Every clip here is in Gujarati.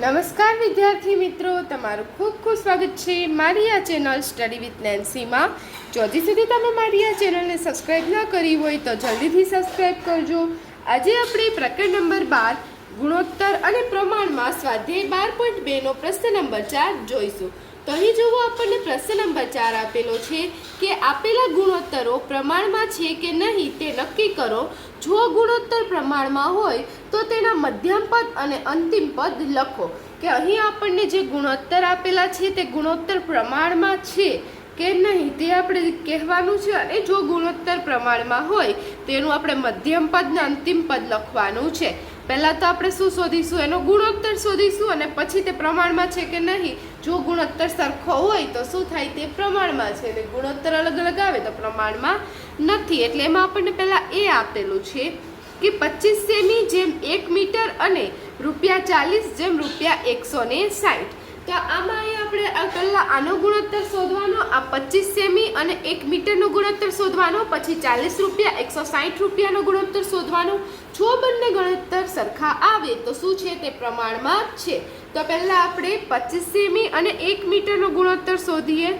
નમસ્કાર વિદ્યાર્થી મિત્રો, તમારું ખૂબ ખૂબ સ્વાગત છે મારી આ ચેનલ સ્ટડી વિથ નેન્સીમાં જો હજી સુધી તમે મારી આ ચેનલને સબસ્ક્રાઈબ ન કરી હોય તો જલ્દીથી સબસ્ક્રાઈબ કરજો. આજે આપણે પ્રકરણ નંબર બાર, ગુણોત્તર અને પ્રમાણમાં સ્વાધ્યાય બાર પોઈન્ટ બેનો પ્રશ્ન નંબર ચાર જોઈશું. તો અહીં જુઓ આપણને પ્રશ્ન નંબર ચાર આપેલો છે કે આપેલા ગુણોત્તરો પ્રમાણમાં છે કે નહીં તે નક્કી કરો. જો ગુણોત્તર પ્રમાણમાં હોય, તો તેના મધ્યમ પદ અને અંતિમ પદ લખો. કે અહીં આપણને જે ગુણોત્તર આપેલા છે, તે ગુણોત્તર પ્રમાણમાં છે કે નહીં તે આપણે કહેવાનું છે. અને જો ગુણોત્તર પ્રમાણમાં હોય, તેનું આપણે મધ્યમ પદ અંતિમ પદ લખવાનું છે. પહેલાં તો આપણે શું શોધીશું? એનો ગુણોત્તર શોધીશું અને પછી તે પ્રમાણમાં છે કે નહીં? જો ગુણોત્તર સરખો હોય તો શું થાય? તે પ્રમાણમાં છે. અને ગુણોત્તર અલગ અલગ આવે તો પ્રમાણમાં નથી. એટલે એમાં આપણને પહેલાં એ આપેલું છે કે પચીસ સેમી જેમ એક મીટર અને રૂપિયા ચાલીસ જેમ રૂપિયા એકસો ને સાઠ. તો આમાં આપણે પહેલાં આનો ગુણોત્તર શોધવાનો, આ પચીસ સેમી અને એક મીટરનો ગુણોત્તર શોધવાનો, પછી ચાલીસ રૂપિયા, એકસો સાઠ રૂપિયાનો ગુણોત્તર શોધવાનો જો બંને ગણતર સરખા આવે તો શું છે તે પ્રમાણમાં છે. તો પહેલાં આપણે પચીસ સેમી અને એક મીટરનો ગુણોત્તર શોધીએ.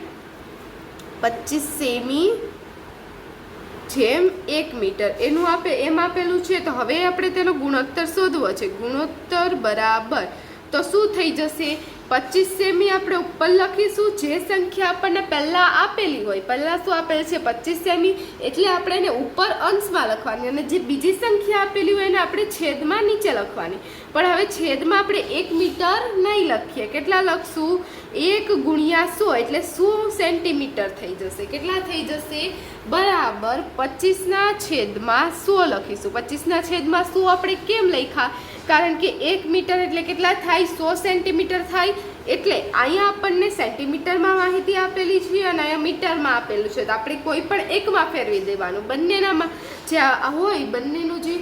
પચીસ સેમી જેમ એક મીટર. એનું આપે, એમ આપેલું છે. તો હવે આપણે તેનો ગુણોત્તર શોધવો છે. ગુણોત્તર બરાબર. તો શું થઈ જશે? પચીસ સેમી આપણે ઉપર લખીશું. જે સંખ્યા આપણને પહેલાં આપેલી હોય, પહેલાં શું આપેલ છે? પચીસ સેમી. એટલે આપણે એને ઉપર અંશમાં લખવાની. અને જે બીજી સંખ્યા આપેલી હોય એને આપણે છેદમાં નીચે લખવાની. પણ હવે છેદમાં આપણે એક મીટર નહીં લખીએ. કેટલા લખશું? એક ગુણ્યા સો. એટલે સો સેન્ટીમીટર થઈ જશે. કેટલા થઈ જશે? બરાબર પચીસના છેદમાં સો લખીશું. પચીસના છેદમાં સો આપણે કેમ લખ્યા? કારણ કે એક મીટર એટલે કેટલા થાય? સો સેન્ટીમીટર થાય. એટલે અહીંયા આપણને સેન્ટીમીટરમાં માહિતી આપેલી છે અને અહીંયા મીટરમાં આપેલું છે. તો આપણે કોઈ પણ એકમાં ફેરવી દેવાનું. બંનેનામાં જે હોય, બંનેનું જે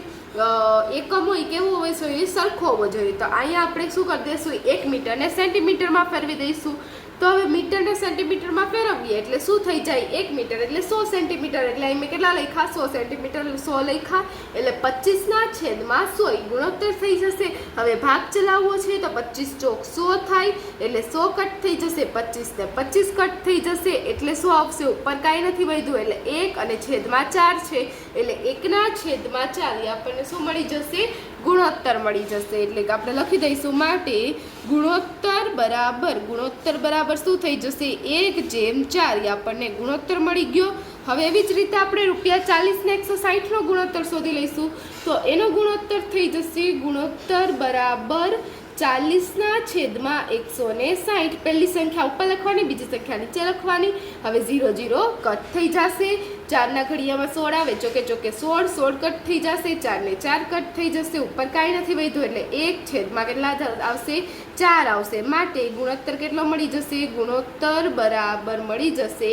એકમ હોય, કેવો હોય છે એ સરખો હોવો જોઈએ. તો અહીંયા આપણે શું કરી દઈશું? એક મીટરને સેન્ટીમીટરમાં ફેરવી દઈશું. તો હવે મીટરને સેન્ટીમીટરમાં ફેરવીએ. એટલે શું થઈ જાય? એક મીટર. એટલે સો સેન્ટીમીટર. એટલે અહીં મેં કેટલા લખ્યા? સો સેન્ટીમીટર, સો લખ્યા. એટલે પચીસના છેદમાં સો. એ ગુણોત્તર થઈ જશે. હવે ભાગ ચલાવવો છે તો પચીસ ચોક સો થાય. એટલે સો કટ થઈ જશે પચીસને પચીસ કટ થઈ જશે. એટલે સો આવશે? ઉપર કાંઈ નથી વધ્યું. એટલે એક અને છેદમાં ચાર છે. એટલે એકના છેદમાં ચાલી આપણને શું મળી જશે? ગુણોત્તર મળી જશે. એટલે કે આપણે લખી દઈશું માટે ગુણોત્તર બરાબર ગુણોત્તર બરાબર શું થઈ જશે? એક જેમ ચાર આપણને ગુણોત્તર મળી ગયો. હવે એવી જ રીતે આપણે રૂપિયા ચાલીસને એકસો સાઠનો ગુણોત્તર શોધી લઈશું. તો એનો ગુણોત્તર થઈ જશે ગુણોત્તર બરાબર ચાલીસના છેદમાં એકસો ને સાઠ પહેલી સંખ્યા ઉપર લખવાની, બીજી સંખ્યા નીચે લખવાની. હવે ઝીરો ઝીરો કટ થઈ જશે. ચારના ઘડિયામાં સોળ આવે, ચોકે ચોકે સોળ સોળ કટ થઈ જશે, ચારને ચાર કટ થઈ જશે. ઉપર કાંઈ નથી વધ્યું એટલે એક છેદમાં કેટલા આવશે? ચાર આવશે. માટે ગુણોત્તર કેટલો મળી જશે? ગુણોત્તર બરાબર મળી જશે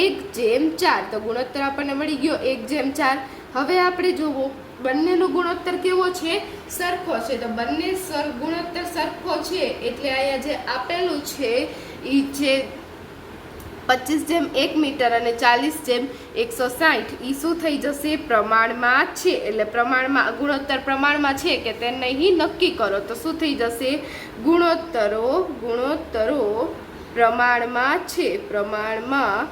એક જેમ ચાર. તો ગુણોત્તર આપણને મળી ગયો એક જેમ ચાર. હવે આપણે જોવો, બંનેનો ગુણોત્તર કેવો છે? સરખો છે. તો બંને સર ગુણોત્તર સરખો છે એટલે અહીંયા જે આપેલું છે એ જે પચીસ જેમ એક મીટર અને ચાલીસ જેમ એકસો સાઠ એ શું થઈ જશે? પ્રમાણમાં છે. એટલે પ્રમાણમાં, ગુણોત્તર પ્રમાણમાં છે કે તે નહીં નક્કી કરો. તો શું થઈ જશે? ગુણોત્તરો ગુણોત્તરો પ્રમાણમાં છે. પ્રમાણમાં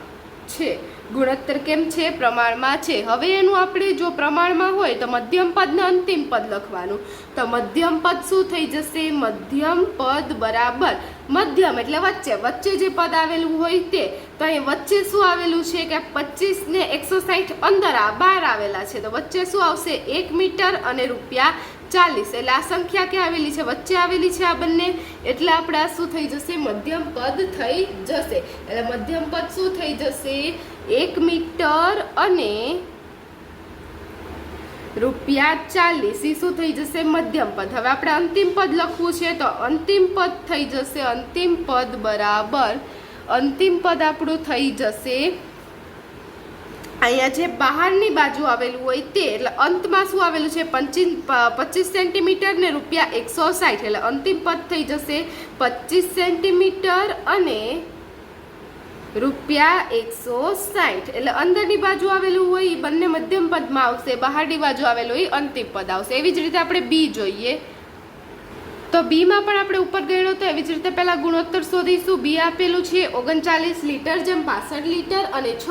છે. ગુણોત્તર કેમ છે? પ્રમાણમાં છે. હવે એનું આપણે જો પ્રમાણમાં હોય તો મધ્યમ પદને અંતિમ પદ લખવાનું. તો મધ્યમ પદ શું થઈ જશે? મધ્યમ પદ બરાબર. મધ્યમ એટલે વચ્ચે. વચ્ચે જે પદ આવેલું હોય તે. તો અહીં વચ્ચે શું આવેલું છે કે પચીસ ને એકસો સાઠ અંદર આ બાર આવેલા છે. તો વચ્ચે શું આવશે? એક મીટર અને રૂપિયા ચાલીસ. એટલે આ સંખ્યા ક્યાં આવેલી છે? વચ્ચે આવેલી છે આ બંને? એટલે આપણે આ શું થઈ જશે? મધ્યમ પદ થઈ જશે. એટલે મધ્યમ પદ શું થઈ જશે? એક મીટર અને રૂપિયા ચાલીસ. એ શું થઈ જશે? મધ્યમ પદ. હવે આપણે અંતિમ પદ લખવું છે તો અંતિમ પદ થઈ જશે. અંતિમ પદ બરાબર. અંતિમ પદ આપણું થઈ જશે અહીંયા જે બહારની બાજુ આવેલું હોય તે, એટલે અંતમાં શું આવેલું છે? પંચીસ પચીસ સેન્ટીમીટર ને રૂપિયા એકસો સાઠ, એટલે અંતિમ પદ થઈ જશે પચીસ સેન્ટીમીટર અને રૂપિયા એકસો સાઠ. એટલે અંદરની બાજુ આવેલું હોય એ બંને મધ્યમ પદમાં આવશે, બહારની બાજુ આવેલું હોય અંતિમ પદ આવશે. એવી જ રીતે આપણે બી જોઈએ. તો બીમાં પણ આપણે ઉપર ગયો તો એવી જ રીતે પહેલાં ગુણોત્તર શોધીશું. બી આપેલું છે ઓગણચાલીસ લીટર જેમ પાસઠ લીટર અને છ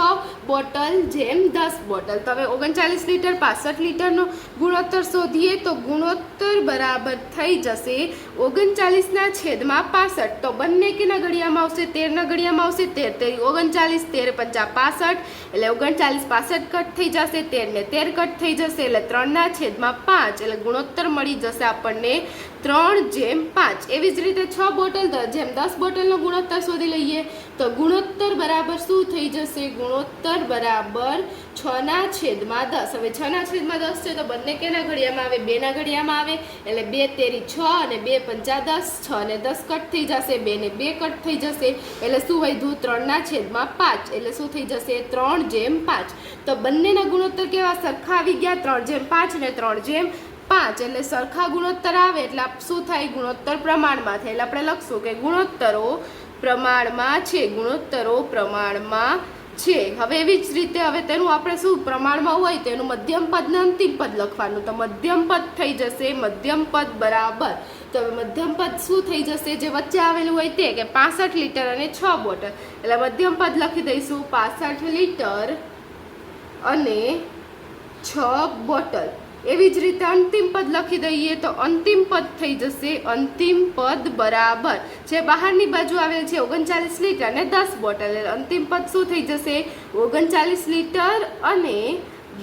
બોટલ જેમ દસ બોટલ. તો હવે ઓગણચાલીસ લીટર પાસઠ લીટરનો ગુણોત્તર શોધીએ તો ગુણોત્તર બરાબર થઈ જશે ઓગણચાલીસના છેદમાં પાસઠ. તો બંને કેના ઘડિયામાં આવશે? તેરના ઘડિયામાં આવશે તેર. તેર ઓગણચાલીસ, તેર પંચા પાસઠ. એટલે ઓગણચાલીસ પાસઠ કટ થઈ જશે તેરને તેર કટ થઈ જશે એટલે ત્રણના છેદમાં પાંચ. એટલે ગુણોત્તર મળી જશે આપણને ત્રણ જેમ પાંચ, એવી જ રીતે છ બોટલ જેમ દસ બોટલનો ગુણોત્તર શોધી લઈએ, તો ગુણોત્તર બરાબર શું થઈ જશે? ગુણોત્તર બરાબર છના છેદમાં દસ. હવે છના છેદમાં દસ છે તો બંને કેના ઘડિયામાં આવે? બેના ઘડિયામાં આવે? એટલે બે તેરી છ અને બે પંચા દસ. છ ને દસ કટ થઈ જશે, બે ને બે કટ થઈ જશે. એટલે શું વધ્યું? ત્રણના છેદમાં પાંચ. એટલે શું થઈ જશે? ત્રણ જેમ પાંચ. તો બંનેના ગુણોત્તર કેવા સરખા આવી ગયા? ત્રણ જેમ પાંચ ને ત્રણ જેમ પાંચ એટલે સરખા ગુણોત્તર આવે એટલે શું થાય? ગુણોત્તર પ્રમાણમાં થાય. એટલે આપણે લખશું કે ગુણોત્તરો પ્રમાણમાં છે. ગુણોત્તરો પ્રમાણમાં છે. હવે એવી જ રીતે હવે તેનું આપણે શું પ્રમાણમાં હોય તેનું મધ્યમ પદ ને અંતિમ પદ લખવાનું. તો મધ્યમ પદ થઈ જશે મધ્યમ પદ બરાબર. તો હવે મધ્યમ પદ શું થઈ જશે? જે વચ્ચે આવેલું હોય તે કે પાસઠ લીટર અને છ બોટલ એટલે મધ્યમ પદ લખી દઈશું. પાસઠ લીટર અને છ બોટલ. એવી જ રીતે અંતિમ પદ લખી દઈએ તો અંતિમ પદ થઈ જશે અંતિમ પદ બરાબર. જે બહારની બાજુ આવેલ છે ઓગણચાલીસ લીટર અને દસ બોટલ. એટલે અંતિમ પદ શું થઈ જશે? ઓગણચાલીસ લીટર અને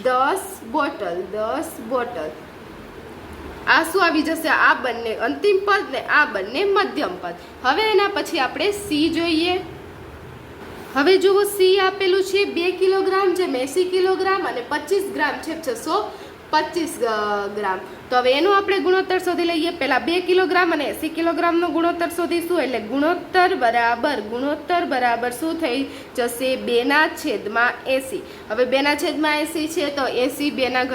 દસ બોટલ દસ બોટલ. આ શું આવી જશે? આ બંને અંતિમ પદ ને આ બંને મધ્યમ પદ. હવે એના પછી આપણે સી જોઈએ. હવે જુઓ સી આપેલું છે બે કિલોગ્રામ છે એસી કિલોગ્રામ અને પચીસ ગ્રામ છે, છસો પચીસ ગ્રામ. તો હવે એનું આપણે ગુણોત્તર શોધી લઈએ. પહેલાં બે કિલોગ્રામ અને એસી કિલોગ્રામનો ગુણોત્તર શોધીશું. એટલે ગુણોત્તર બરાબર ગુણોત્તર બરાબર શું થઈ જશે? બેના છેદમાં એસી. હવે બેના છેદમાં એસી છે તો એસી બેના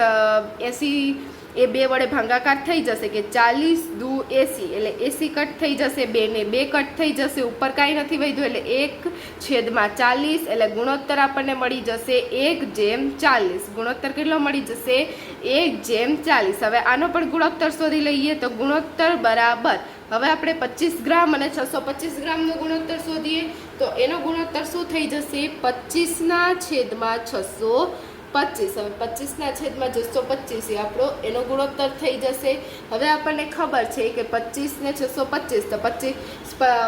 એસી એ બે વડે ભાંગાકાર થઈ જશે કે ચાલીસ દુ એસી એટલે એસી કટ થઈ જશે બે ને બે કટ થઈ જશે, ઉપર કાંઈ નથી વધ્યું, એટલે એક છેદમાં ચાલીસ, એટલે ગુણોત્તર આપણને મળી જશે એક જેમ ચાલીસ. ગુણોત્તર કેટલો મળી જશે? એક જેમ ચાલીસ. હવે આનો પણ ગુણોત્તર શોધી લઈએ તો ગુણોત્તર બરાબર. હવે આપણે પચીસ ગ્રામ અને છસો પચીસ ગ્રામનો ગુણોત્તર શોધીએ તો એનો ગુણોત્તર શું થઈ જશે? પચીસના છેદમાં છસો પચીસ. હવે પચીસના છેદમાં છસો પચીસ એ આપણો, એનો ગુણોત્તર થઈ જશે. હવે આપણને ખબર છે કે પચીસને છસો પચીસ. તો પચીસ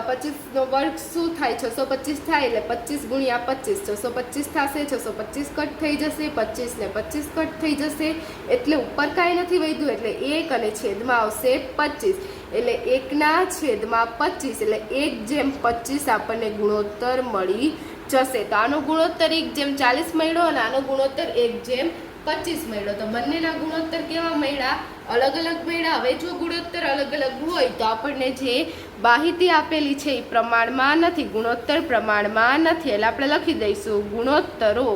પચીસનો વર્ગ શું થાય? છસો પચીસ થાય એટલે પચીસ ગુણ્યા પચીસ. છસો પચીસ થશે, છસો પચીસ કટ થઈ જશે, પચીસને પચીસ કટ થઈ જશે. એટલે ઉપર કાંઈ નથી વધ્યું, એટલે એક અને છેદમાં આવશે પચીસ. એટલે એકના છેદમાં પચીસ, એટલે એક જેમ પચીસ આપણને ગુણોત્તર મળી જશે. તો આનો ગુણોત્તર એક જેમ ચાલીસ મળ્યો અને આનો ગુણોત્તર એક જેમ પચીસ મળ્યો. તો બંનેના ગુણોત્તર કેવા મળ્યા? અલગ અલગ મળ્યા. હવે જો ગુણોત્તર અલગ અલગ હોય તો આપણને જે માહિતી આપેલી છે એ પ્રમાણમાં નથી, ગુણોત્તર પ્રમાણમાં નથી. એટલે આપણે લખી દઈશું ગુણોત્તરો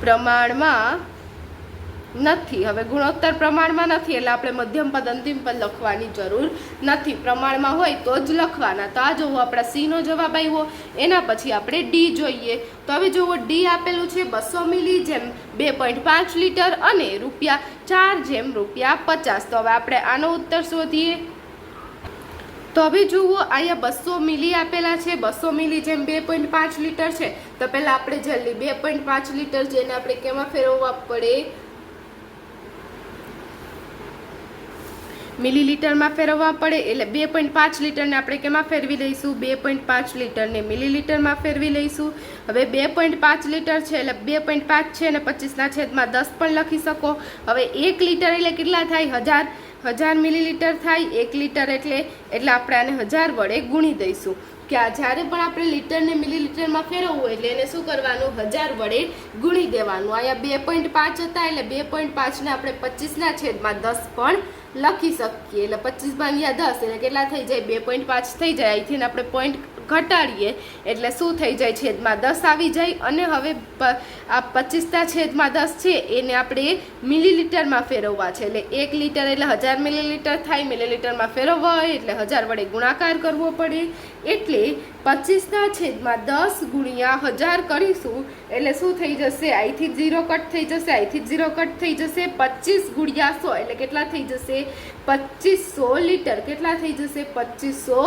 પ્રમાણમાં નથી. હવે ગુણોત્તર પ્રમાણમાં નથી એટલે આપણે મધ્યમ પદ, અંતિમ પદ લખવાની જરૂર નથી. પ્રમાણમાં હોય તો જ લખવાના. તો આ જોવો, આપણા સીનો જવાબ આવ્યો. એના પછી આપણે ડી જોઈએ. તો હવે જુઓ ડી આપેલું છે બસો મિલી જેમ બે પોઈન્ટ પાંચ લીટર અને રૂપિયા ચાર જેમ, રૂપિયા પચાસ. તો હવે આપણે આનો ઉત્તર શોધીએ. તો હવે જુઓ, અહીંયા બસો મિલી આપેલા છે. બસો મિલી જેમ બે પોઈન્ટ પાંચ લીટર છે. તો પહેલાં આપણે જલ્દી બે પોઈન્ટ પાંચ લીટર જેને આપણે કેમાં ફેરવવા પડે? મિલીલીટરમાં ફેરવવા પડે એટલે બે પોઈન્ટ પાંચ લીટરને આપણે કેમાં ફેરવી લઈશું? બે પોઈન્ટ પાંચ લીટરને મિલીલીટરમાં ફેરવી લઈશું. હવે બે પોઈન્ટ પાંચ લીટર છે એટલે બે પોઈન્ટ પાંચ છે અને પચીસના છેદમાં દસ પણ લખી શકો. હવે એક લીટર એટલે કેટલા થાય? હજાર. હજાર મિલીલીટર થાય. એક લીટર એટલે એટલે આપણે આને હજાર વડે ગુણી દઈશું. કે જ્યારે પણ આપણે લીટરને મિલીલીટરમાં ફેરવવું એટલે એને શું કરવાનું? હજાર વડે ગુણી દેવાનું. અહીંયા બે પોઈન્ટ પાંચ હતા એટલે બે પોઈન્ટ પાંચને આપણે પચીસના છેદમાં દસ પણ લખી શકીએ. એટલે પચીસ ભાગ્યા દસ એટલે કેટલા થઈ જાય? બે પોઈન્ટ પાંચ થઈ જાય. અહીંથી આપણે પોઈન્ટ ઘટાડીએ. એટલે શું થઈ જાય? છેદમાં દસ આવી જાય અને હવે આ પચીસના છેદમાં દસ છે, એને આપણે મિલીલીટરમાં ફેરવવા છે. એટલે એક લીટર એટલે હજાર મિલીલીટર થાય, મિલીલીટરમાં ફેરવવા હોય એટલે હજાર વડે ગુણાકાર કરવો પડે. એટલે પચીસના છેદમાં દસ ગુણ્યા હજાર કરીશું, એટલે શું થઈ જશે? અહીંથી ઝીરો કટ થઈ જશે અહીંથી ઝીરો કટ થઈ જશે, પચીસ ગુણ્યા સો, એટલે કેટલા થઈ જશે? પચીસો લીટર. કેટલા થઈ જશે? પચીસો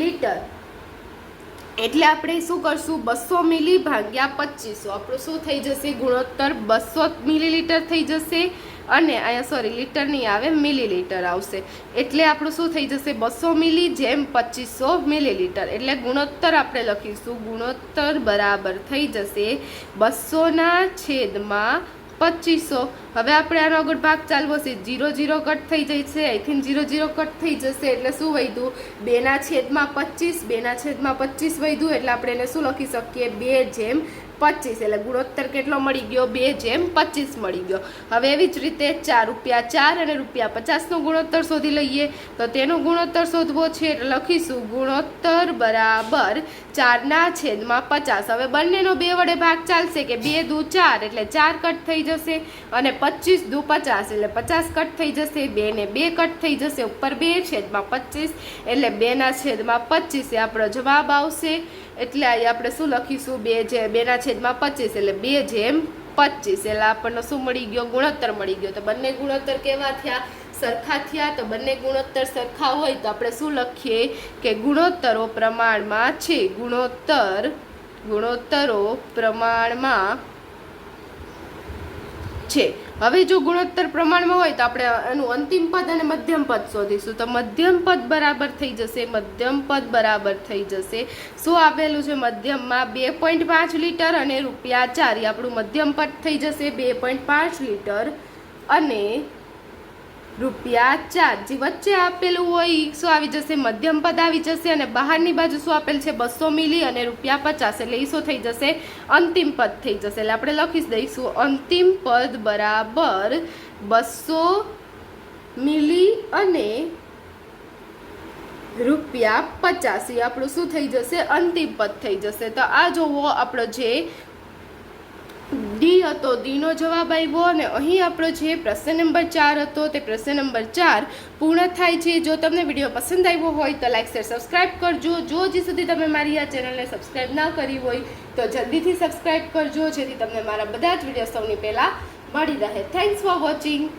લીટર. એટલે આપણે શું કરશું? બસો મિલી ભાગ્યા પચીસો. આપણું શું થઈ જશે? ગુણોત્તર બસો મિલીલીટર થઈ જશે અને અહીંયા સોરી લીટર નહીં આવે મિલીલીટર આવશે. એટલે આપણું શું થઈ જશે? બસો મિલી જેમ પચીસો મિલીલીટર. એટલે ગુણોત્તર આપણે લખીશું. ગુણોત્તર બરાબર થઈ જશે બસોના છેદમાં પચીસો. હવે આપણે આનો આગળ ભાગ ચાલવો છે. જીરો જીરો કટ થઈ જાય છે. અહીંથી જીરો જીરો કટ થઈ જશે એટલે શું વધ્યું? બેના છેદમાં પચીસ, બેના છેદમાં પચીસ વધ્યું એટલે આપણે એને શું લખી શકીએ? બે જેમ પચીસ એટલે ગુણોત્તર કેટલો મળી ગયો? બે જેમ પચીસ મળી ગયો. હવે એવી જ રીતે ચાર રૂપિયા ચાર અને રૂપિયા પચાસનો ગુણોત્તર શોધી લઈએ. તો તેનો ગુણોત્તર શોધવો છે એટલે લખીશું ગુણોત્તર બરાબર ચારના છેદમાં પચાસ. હવે બંનેનો બે વડે ભાગ ચાલશે કે બે દુ ચાર એટલે ચાર કટ થઈ જશે અને પચીસ દુ પચાસ એટલે પચાસ કટ થઈ જશે. બે ને બે કટ થઈ જશે. ઉપર બે છેદમાં પચીસ એટલે બેના છેદમાં પચીસ એ આપણો જવાબ આવશે. એટલે અહીં આપણે શું લખીશું? બે જે, બેના છેદમાં પચીસ, એટલે બે જેમ પચીસ. એટલે આપણને શું મળી ગયો? ગુણોત્તર મળી ગયો. તો બંને ગુણોત્તર કેવા થયા? સરખા થયા. તો બંને ગુણોત્તર સરખા હોય તો આપણે શું લખીએ? કે ગુણોત્તરો પ્રમાણમાં છે. ગુણોત્તર, ગુણોત્તરો પ્રમાણમાં છે. હવે જો ગુણોત્તર પ્રમાણમાં હોય તો આપણે એનું અંતિમ પદ અને મધ્યમ પદ શોધીશું. તો મધ્યમ પદ બરાબર થઈ જશે, મધ્યમ પદ બરાબર થઈ જશે. શું આપેલું છે? મધ્યમમાં બે પોઈન્ટ પાંચ લીટર અને રૂપિયા ચાર. આપણું મધ્યમ પદ થઈ જશે બે પોઈન્ટ પાંચ લીટર અને રૂપિયા ચાર જે વચ્ચે આપેલું હોય શું આવી જશે? મધ્યમ પદ આવી જશે અને બહારની બાજુ શું આપેલ છે? બસો મિલી અને રૂપિયા પચાસ, એટલે ઈસો થઈ જશે? અંતિમ પદ થઈ જશે. એટલે આપણે લખી દઈશું. અંતિમ પદ બરાબર બસો મિલી અને રૂપિયા પચાસ. આપણું શું થઈ જશે? અંતિમ પદ થઈ જશે. તો આ જોવો આપણો જે ડી હતો, ડીનો જવાબ આવ્યો અને અહીં આપણો જે પ્રશ્ન નંબર ચાર હતો તે પ્રશ્ન નંબર ચાર પૂર્ણ થાય છે. જો તમને વીડિયો પસંદ આવ્યો હોય તો લાઈક શેર સબસ્ક્રાઇબ કરજો. જો હજી સુધી તમે મારી આ ચેનલને સબસ્ક્રાઇબ ના કરી હોય તો જલ્દીથી સબસ્ક્રાઇબ કરજો, જેથી તમને મારા બધા જ વીડિયો સૌની પહેલાં મળી રહે. Thanks for watching